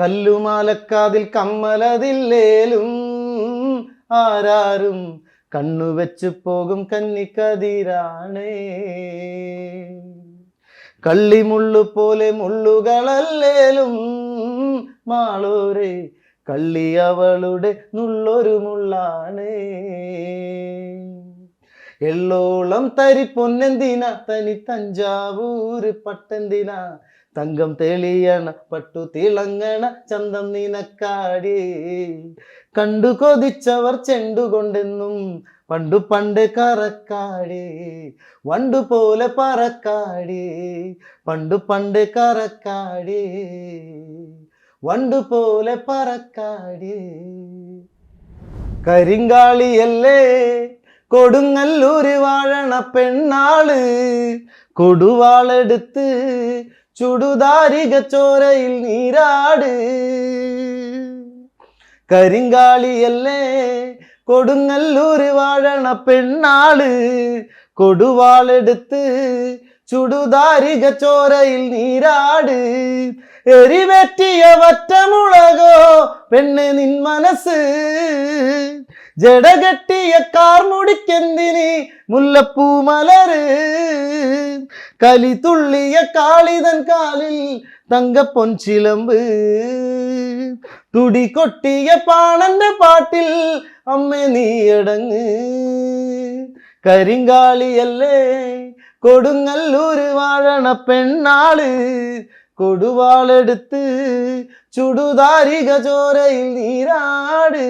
കല്ലുമാലക്കാതിൽ കമ്മലതില്ലേലും ആരാരും കണ്ണുവെച്ച് പോകും കന്നിക്കതിരാണേ. കള്ളിമുള്ളു പോലെ മുള്ളുകളല്ലേലും മാളൂരെ കള്ളി അവളുടെ നുള്ളൊരു മുള്ളാണേ. എള്ളോളം തരി പൊന്നെന്തിന? തനി തഞ്ചാവൂര് പട്ടെന്തിന? തങ്കം തെളിയണ പട്ടു തിളങ്ങണ ചന്തം നിനക്കാടി. കണ്ടു കൊതിച്ചവർ ചെണ്ടുകൊണ്ടെന്നും പണ്ടു പണ്ട് കറക്കാടി. വണ്ടു പോലെ പറക്കാടി പണ്ടു പണ്ട് കറക്കാടി. വണ്ടു പോലെ പറക്കാടി. കരിങ്കാളിയല്ലേ? കൊടുങ്ങല്ലൂര് വാഴണ പെണ്ണാൾ. കൊടുവാളെടുത്ത് ചുടുദാരിക ചോരയിൽ നീരാട്. കരിങ്കാളിയല്ലേ കൊടുങ്ങല്ലൂര് വാഴണ പെണ്ണാൾ. കൊടുവാളെടുത്ത് ചുടുദാരിക ചോരയിൽ നീരാട്. എരിവേറ്റിയ വറ്റമുളകോ പെണ്ണ് നിൻ മനസ്സ്. ജടകെട്ടിയ കാർമുടിക്കെന്തിനി മുല്ലപ്പൂ മലര് കലി തുള്ളിയ കാളിതൻ കാലിൽ തങ്കപ്പൊൻ ചിലമ്പ്. തുടി കൊട്ടിയ പാണന്റെ പാട്ടിൽ അമ്മ നീയടങ്ങ് കരിങ്കാളിയല്ലേ കൊടുങ്ങല്ലൂര് വാഴണ പെണ്ണാൾ. കൊടുവാളെടുത്ത് ചുടുതാരിക ചോരയിൽ നീരാട്.